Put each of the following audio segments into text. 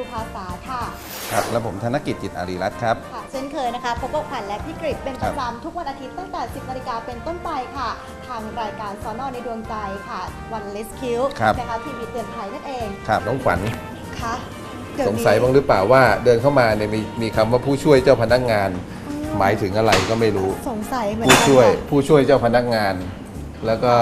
วัญครูภาษาค่ะครับแล้วผมธนกิจจิตอารีรัตน์ครับ ค่ะเช่นเคยนะคะพบกับขวัญและพี่กริดเป็นประจำทุกวันอาทิตย์ตั้งแต่ 10นาฬิกาเป็นต้นไปค่ะ ทางรายการสอนอในดวงใจค่ะวันลิสคิวครับ นะคะทีวีเตือนภัยนั่นเองครับน้องขวัญค่ะเดี๋วสนี้งสัยบ้างหรือเปล่าว่าเดินเข้ามาเนี่ยมีมีคำว่าผู้ช่วยเจ้าพนักงาน หมายถึงอะไรก็ไม่รู้ สงสัยเหมือนผู้กันช่วยค่ะ ผู้ช่วยเจ้าพนักงาน แล้วก็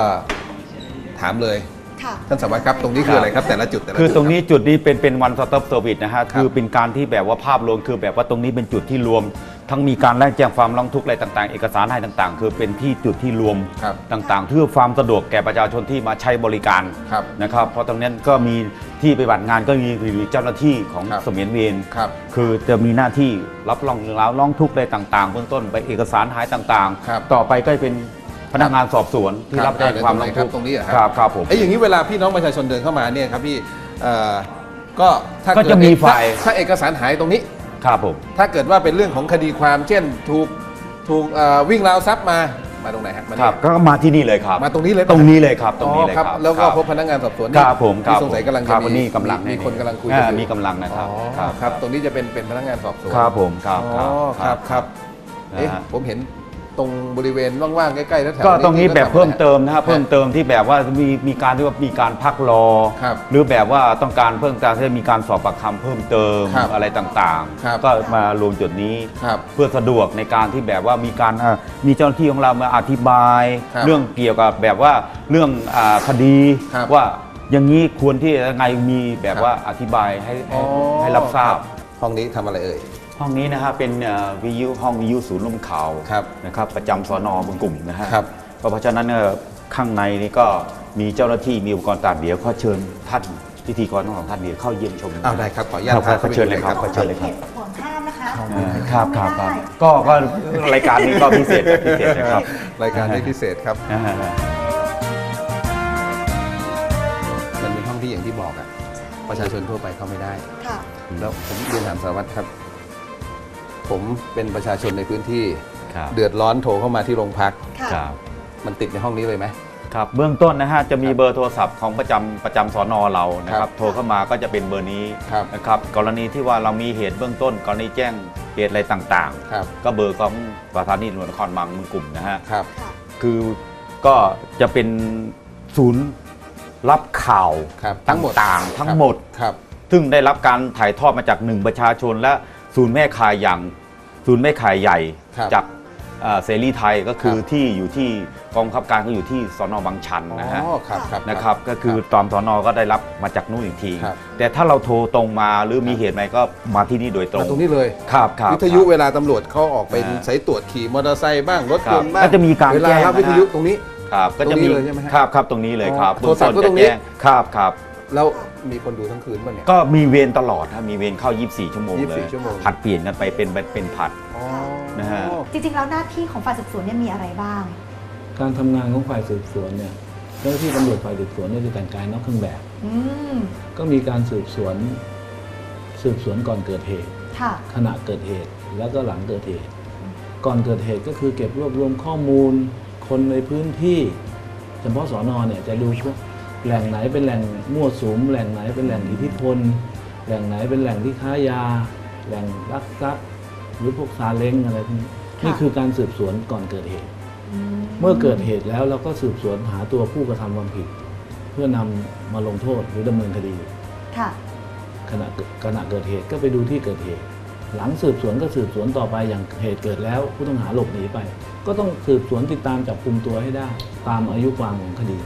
ถามเลย ค่ะ ท่านสารวัตรครับตรงนี้คืออะไรครับแต่ละจุดแต่ละคือจุดตรงนี้บจุดนี้เป็นเป็น one stop service นะฮะครับคือเป็นการที่แบบว่าภาพรวมคือแบบว่าตรงนี้เป็นจุดที่รวม ทั้งมีการแลกแจ้งความร้องทุกข์อะไรต่างๆ เอกสารให้ต่างๆ คือเป็นที่จุดที่รวมครับต่างๆเพื่อความสะดวกแก่ประชาชนที่มาใช้บริการครับนะครับเพราะตรงนั้นก็มีที่ปฏิบัติงานก็มีมีเจ้าหน้าที่ของครับเสมียนเวรครับคือจะมีหน้าที่รับรองเรื่องราวร้องทุกข์อะไรต่าง ๆ เบื้องต้นไปเอกสารหายต่างครับๆต่อไปก็เป็น พนักงานสอบสวนที่ครับรับแจ้งความร้องทุกข์ตรงนี้เหรอครับครับครับผมไอ้ยอย่างนี้เวลาพี่น้องประชาชนเดินเข้ามาเนี่ยครับพี่เอ่อก็ถ้าก็เดจะมีฝ่ายถ้ถ้าเอกสารหายตรงนี้ครับผมถ้าเกิดว่าเป็นเรื่องของคดีความ เช่นถูกถูกเอ่อวิ่งราวทรัพย์มามาตรงไหนฮะมาคเนี่ยรับก็มาที่นี่เลยครับมาตรงนี้เลยปะตรงนี้เลยครับตรงนี้เลยอ๋อครับแล้วก็ครับพบพนักงานสอบสวนครับผมคที่รับสงสัยกำลังคจะรับมีวันนี้กำลังมีคนกำลังคุยอ่ากันอยู่มีกำลังนะครับอ๋อครับครับ ตรงนี้จะเป็นเป็นพนักงานสอบสวนครับผมครับอ๋อครับครับนะเอ๊ะฮะผมเห็น ตรงบริเวณว่างๆใกล้ๆแล้วแถวก็ตรงนี้แบบเพิ่มเติมนะฮะบเพิ่มเติมที่แบบว่ามีมีการที่ว่ามีการพักรอ ครับหรือแบบว่าต้องการเพิ่มการที่จะมีการสอบปากคำเพิ่มเติมครับอะไรต่างครับ ๆ ก็มารวมจุดนี้ ครับ เพื่อสะดวกในการที่แบบว่ามีการเอ่อมีเจ้าหน้าที่ของเรามาอธิบาย ครับเรื่องเกี่ยวกับแบบว่าเรื่องอาคดีครับว่าอย่างนี้ควรที่ยังไงมีแบบว่าอธิบายให้ให้ให้รับทราบ ห้องนี้ทำอะไรเอ่ย ห้องนี้นะฮะเป็นเอ่อวิทยุห้องวิทยุศูนย์ลมข่าวครับนะครับประจำสอนอบึงกลุ่มนะฮะครับเพราะฉะนั้นเนี่ยข้างในนี่ก็มีเจ้าหน้าที่มีอุปกรณ์ต่างเดี๋ยวเขาเชิญท่านพิธีกรทั้งสองท่านเดี๋ยวเข้าเยี่ยมชมอ้าวได้ครับขออนุญาตครับพาขอเชิญเลยครับเข้าไปดูขอเชิญเลยครับห่วงห้ามนะคะอ่าครับครับครับไม่ได้ก็ก็รายการนี้ก็พิเศษพิเศษนะครับรายการนี้พิเศษครับอ่ามันเป็นห้องที่อย่างที่บอกอะประชาชนทั่วไปเข้าไม่ได้ค่ะแล้วผมเรียนถามสารวัตรครับ ผมเป็นประชาชนในพื้นที่ ครับเดือดร้อนโทรเข้ามาที่โรงพัก ค่ะ ครับ มันติดในห้องนี้เลยไหม ครับเบื้องต้นนะฮะจะมีเบอร์โทรศัพท์ของประจำประจำสอนอเรานะคครัรับบโทรเข้ามาก็จะเป็นเบอร์นี้ครับ นะครับกรณีที่ว่าเรามีเหตุเบื้องต้น กรณีแจ้งเหตุอะไรต่างครับ ๆ ก็เบอร์ของสถานีตำรวจนครบางมึงกลุ่มนะฮะครับ ค่ะ คือก็จะเป็นศูนย์รับข่าวครับทั้งหมด ต่างๆทั้งหมด ครับ ซึ่งได้รับการถ่ายทอดมาจากหนึ่งประชาชนและ ศูนย์แม่ขายอย่างศูนย์แม่ขายใหญ่ครับจากเอ่อเสรีไทยก็คือครับ ที่อยู่ที่กองบังคับการก็อยู่ที่สอนอบางชันนะฮะอ๋อครับครับ นะครับก็คือตอมสอนอก็ได้รับมาจากนู่นอีกที ครับ แต่ถ้าเราโทรตรงมาหรือมีเหตุอะไรก็มาที่นี่โดยตรงมาตรงนี้เลย ครับครับ วิทยุครับเวลาตำรวจเขาออกเป็นอ่าสายตรวจขี่มอเตอร์ไซค์บ้างรถครัยบนต์บ้างก็จะมีการเวลาแจ้งรับนะ วิทยุตรงนี้ ครับก็จะตรงนี้มีเลยใช่ไหมฮะครับครับตรงนี้เลยครับอ๋อโทรศัพท์ก็ตรงนี้ เบื้ต้จะแจ้ครับครับ แล้ว มีคนดูทั้งคืนป่ะเนี่ย ก็มีเวรตลอดครับมีเวรเข้า 24 ชั่วโมงเลย 24ชั่วโมง ผัดเปลี่ยนกันไปเป็นเป็นผัด อ๋อนะฮะ จริงๆ แล้วหน้าที่ของฝ่ายสืบสวนเนี่ยมีอะไรบ้าง การทำงานของฝ่ายสืบสวนเนี่ยเจ้าหน้าที่ตำรวจฝ่ายสืบสวนเนี่ยจะแต่งกายนอกเครื่องแบบ อืม ก็มีการสืบสวน สืบสวนก่อนเกิดเหตุ ค่ะ ขณะเกิดเหตุแล้วก็หลังเกิดเหตุ ก่อนเกิดเหตุก็คือเก็บรวบรวมข้อมูล คนในพื้นที่เฉพาะสอนอเนี่ยจะดูว่า แหล่งไหนเป็นแหล่งมั่วสุมแหล่งไหนเป็นแหล่งอิทธิพล แหล่งไหนเป็นแหล่งที่ค้ายา แหล่งลักทรัพย์หรือพวกซาเล้งอะไรพวกนี้ค่ะนี่คือการสืบสวนก่อนเกิดเหตุ เมื่อเกิดเหตุแล้วเราก็สืบสวนหาตัวผู้กระทำความผิด เพื่อนำมาลงโทษหรือดำเนินคดีค่ะขณะเกิดขณะเกิดเหตุก็ไปดูที่เกิดเหตุ หลังสืบสวนก็สืบสวนต่อไปอย่างเหตุเกิดแล้ว ผู้ต้องหาหลบหนีไป ก็ต้องสืบสวนติดตามจับกลุ่มตัวให้ได้ ตามอายุความของคดี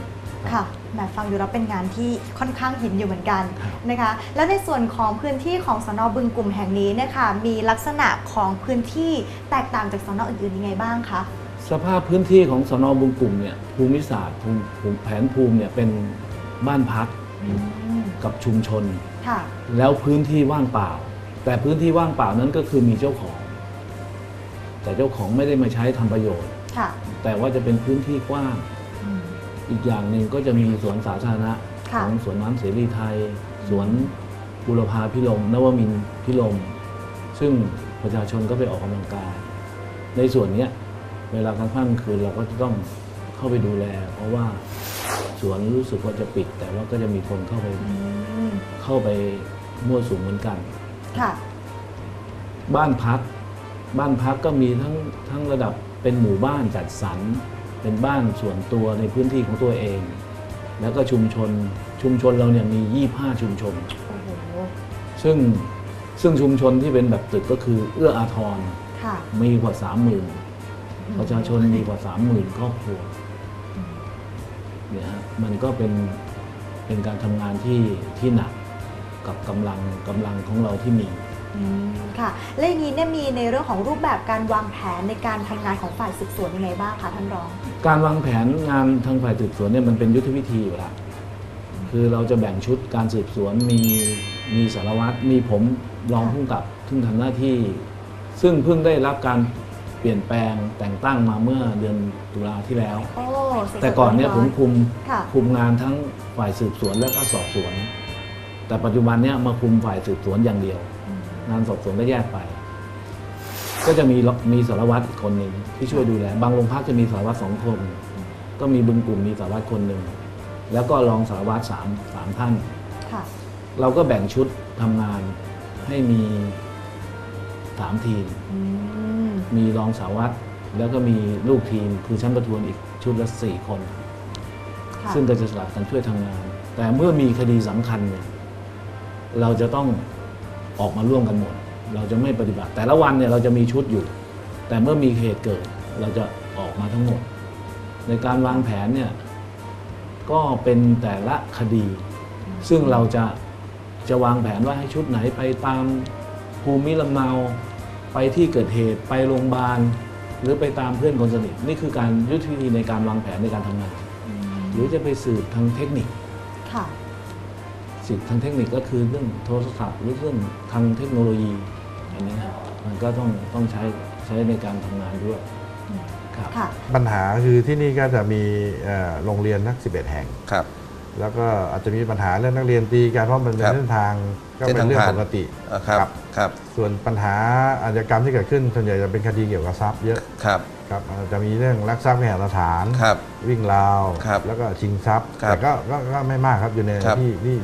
ค่ะแหมฟังดูแล้วเป็นงานที่ค่อนข้างหินอยู่เหมือนกันครับนะคะ แล้วในส่วนของพื้นที่ของสนบึงกลุ่มแห่งนี้เนะคะมีลักษณะของพื้นที่แตกต่างจากสนอื่นๆยังไงบ้างคะ สภาพพื้นที่ของสนบุงกลุ่มเนี่ยภูมิศาสตร์ภูมิภูมิแผนภูมิเนี่ยเป็นบ้านพักอืมกับชุมชน ค่ะ แล้วพื้นที่ว่างเปล่า แต่พื้นที่ว่างเปล่านั้นก็คือมีเจ้าของ แต่เจ้าของไม่ได้มาใช้ทำประโยชน์ ค่ะ แต่ว่าจะเป็นพื้นที่กว้าง อืมอีกอย่างหนึ่งก็จะมีสวนสาธารณะค่ะของสวนน้ำเสรีไทย สวนบุรพาพิรมนวมินทร์พิรมซึ่งประชาชนก็ไปออกกำลังกาย ในส่วนเนี้ยเวลากลางค่ำกลางคืนเราก็จะต้องเข้าไปดูแล เพราะว่าสวนรู้สึกว่าจะปิด แต่ว่าก็จะมีคนเข้าไปอืมเข้าไปมั่วสุมเหมือนกัน ค่ะ บ้านพัก บ้านพักก็มีทั้งทั้งระดับเป็นหมู่บ้านจัดสรร เป็นบ้านส่วนตัวในพื้นที่ของตัวเอง แล้วก็ชุมชนชุมชนเราเนี่ยมี 25 ชุมชน โอ้โห ซึ่งซึ่งชุมชนที่เป็นแบบตึกก็คือเอื้ออาทรค่ะ มีกว่า 30,000ประชาชนมีกว่า 30,000 ครอบครัวเนี่ยฮะมันก็เป็นเป็นการทำงานที่ที่หนักกับกำลังกำลังของเราที่มี อืมค่ะ และอย่างนี้เนี่ยมีในเรื่องของรูปแบบการวางแผนในการทำงานของฝ่ายสืบสวนยังไงบ้างคะท่านรอง การวางแผนงานทางฝ่ายสืบสวนเนี่ยมันเป็นยุทธวิธีอยู่แล้วคือเราจะแบ่งชุดการสืบสวนมีมีสารวัตรมีผมรองผู้กำกับซึ่งทำหน้าที่ ซึ่งเพิ่งได้รับการเปลี่ยนแปลงแต่งตั้งมาเมื่อเดือนตุลาที่แล้ว โอ้สดๆแต่ก่อนเนี่ยร้ผมคุมค่ะ คุมงานทั้งฝ่ายสืบสวนและก็สอบสวน แต่ปัจจุบันเนี่ยมาคุมฝ่ายสืบสวนอย่างเดียวอืม งานสอบสวนก็แยกไป ก็จะมีมีสารวัตรอีกคนหนึ่งที่ช่วยดูแล บางโรงพักจะมีสารวัตรสองคน ก็มีบึงกลุ่มมีสารวัตรคนหนึ่ง แล้วก็รองสารวัตรสามสามท่าน ค่ะ เราก็แบ่งชุดทำงานให้มีสามทีม อืม มีรองสารวัตรแล้วก็มีลูกทีมคือชั้นประทวนอีกชุดละสี่คน ค่ะซึ่งก็จะสลับกันช่วยทำงาน แต่เมื่อมีคดีสำคัญเนี่ยเราจะต้อง ออกมาร่วมกันหมด เราจะไม่ปฏิบัติ แต่ละวันเนี่ยเราจะมีชุดอยู่ แต่เมื่อมีเหตุเกิดเราจะออกมาทั้งหมด ในการวางแผนเนี่ยก็เป็นแต่ละคดี ซึ่งเราจะจะวางแผนว่าให้ชุดไหนไปตามภูมิลำเนาไปที่เกิดเหตุไปโรงพยาบาล หรือไปตามเพื่อนคนสนิทนี่คือการยุทธวิธีในการวางแผนในการทำงานอืมหรือจะไปสืบทางเทคนิคค่ะ สืบทางเทคนิคก็คือเรื่องโทรศัพท์หรือเรื่องทางเทคโนโลยีอันนี้นะมันก็ต้องต้องใช้ใช้ในการทำงานด้วยครับ ค่ะ ปัญหาคือที่นี่ก็จะมีเอ่อโรงเรียนนัก 11 แห่ง ครับ แล้วก็อาจจะมีปัญหาเรื่องนักเรียนตีกันเพราะมันเป็นครับเส้นทางก็เส้นเป็ทางนเรื่องผ่าน ปกติอ่าครับครับ ครับ ส่วนปัญหาอาชญากรรมที่เกิดขึ้นส่วนใหญ่จะเป็นคดีเกี่ยวกับทรัพย์เยอะครับ ครับอาจจะมีเรื่องลักทรัพย์ในสถาน ครับวิ่งราว ครับแล้วก็ชิงทรัพย์ ครับแต่ก็ก็ก็ไม่มากครับอยู่ในครับ ที่ที่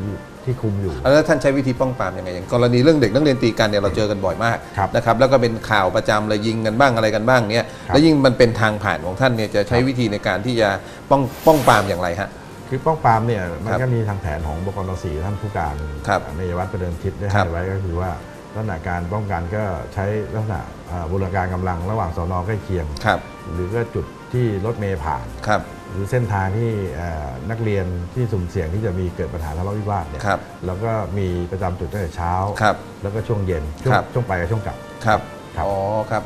ที่คุมอยู่ แล้วท่านใช้วิธีป้องปรามยังไงอย่างกรณีเรื่องเด็กนักเรียนตีกันเนี่ยเราเจอกันบ่อยมากครับนะครับแล้วก็เป็นข่าวประจำเลยยิงกันบ้างอะไรกันบ้างเนี่ยครับ แล้วยิ่งมันเป็นทางผ่านของท่านเนี่ยจะใช้วิธีในการที่จะป้องป้องปรามอย่างไรฮะ คือป้องปรามเนี่ยมันครับก็มีทางแผนของบกรสีท่านผู้การครับในวัดประเดิมทิศได้ครัให้บไว้ก็คือว่าลักษณะการป้องกันก็ใช้ลักษณะอ่าบูรณาการกำลังระหว่างสอนอใกล้เคียง ครับ หรือก็จุดที่รถเมย์ผ่าน ครับ หรือเส้นทางที่เอ่อนักเรียนที่สุ่มเสี่ยงที่จะมีเกิดปัญหาทะเลาะวิวาทเนี่ยครับแล้วก็มีประจำจุดตั้งแต่เช้าครับแล้วก็ช่วงเย็นช่วงครับช่วงไปกับช่วงกลับครับครับอ๋อครับ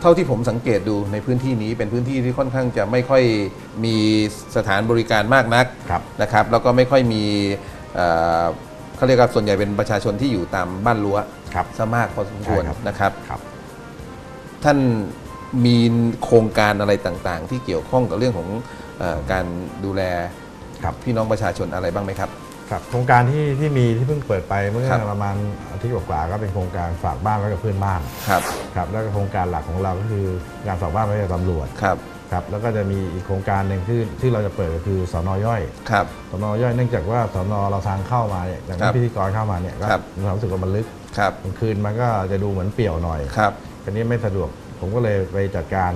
เท่าที่ผมสังเกตดูในพื้นที่นี้เป็นพื้นที่ที่ค่อนข้างจะไม่ค่อยมีสถานบริการมากนักครับนะครับแล้วก็ไม่ค่อยมีเอ่อเขาเรียกว่าส่วนใหญ่เป็นประชาชนที่อยู่ตามบ้านรั้วครับซะมากพอสมควรใช่ครับนะครับครับท่าน มีโครงการอะไรต่างๆ ที่เกี่ยวข้องกับเรื่องของเออการดูแลครับพี่น้องประชาชนอะไรบ้างไหมครับ ครับโครงการที่ที่มีที่เพิ่งเปิดไปเมื่อครับ ประมาณอาทิตย์กว่าๆก็เป็นโครงการฝากบ้านไว้กับเพื่อนบ้านครับครับแล้วก็โครงการหลักของเราก็คือการฝากบ้านไว้กับตำรวจครับครับแล้วก็จะมีอีกโครงการหนึ่งที่ที่เราจะเปิดก็คือสอนอย่อยครับสอนอย่อยเนื่องจากว่าสอนอเราทางเข้ามาเนี่ยอย่างครับที่พิธีกรเข้ามาเนี่ยก็ครับ มีความรู้สึกว่ามันลึกครับกลางคืนมันก็จะดูเหมือนเปี่ยวหน่อยครับอันนี้ไม่สะดวก ผมก็เลยไปจัดการ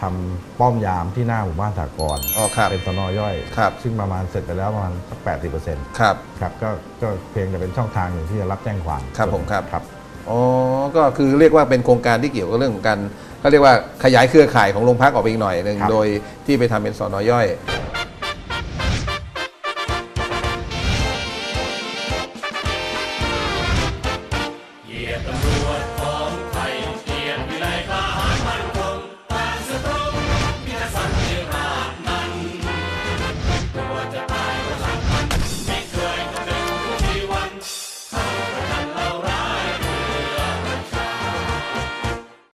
ทำป้อมยามที่หน้าหมู่บ้านถากอ๋รเป็นสนอย่อยซึ่งประมาณเสร็จไปแล้วประมาณสักแปดสิบเปอร์เซ็นต์ครับครับก็ก็เพียงจะเป็นช่องทางหนึ่งที่จะรับแจ้งความครับผมครับครับอ๋อก็คือเรียกว่าเป็นโครงการที่เกี่ยวกับเรื่องของการเขาเรียกว่าขยายเครือข่ายของโรงพักออกไปอีกหน่อยหนึ่งโดยที่ไปทำเป็นสนอย่อยเยียบตำร